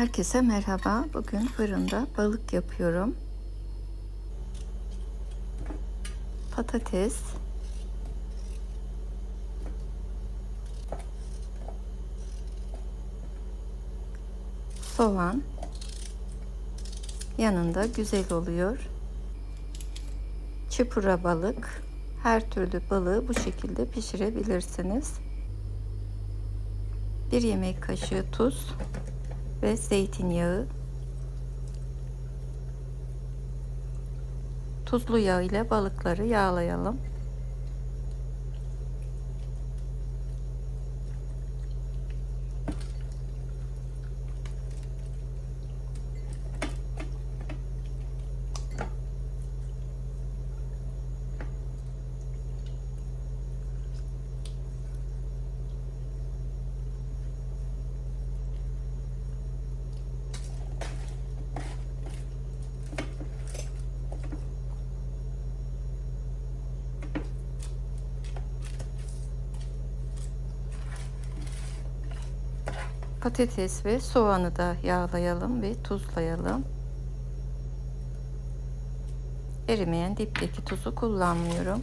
Herkese merhaba. Bugün fırında balık yapıyorum. Patates, soğan, yanında güzel oluyor. Çipura balık, her türlü balığı bu şekilde pişirebilirsiniz. Bir yemek kaşığı tuz, ve zeytinyağı. Tuzlu yağ ile balıkları yağlayalım. Patates ve soğanı da yağlayalım ve tuzlayalım. Erimeyen dipteki tuzu kullanmıyorum.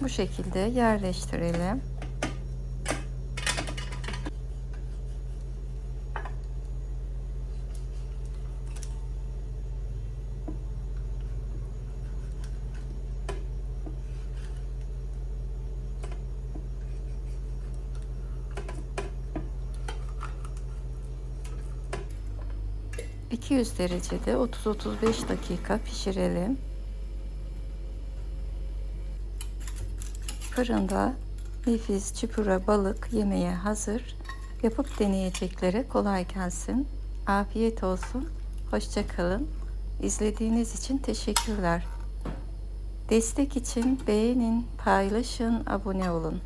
Bu şekilde yerleştirelim. ...200 derecede 30-35 dakika pişirelim. Fırında nefis çipura balık yemeğe hazır. Yapıp deneyeceklere kolay gelsin. Afiyet olsun. Hoşça kalın. İzlediğiniz için teşekkürler. Destek için beğenin, paylaşın, abone olun.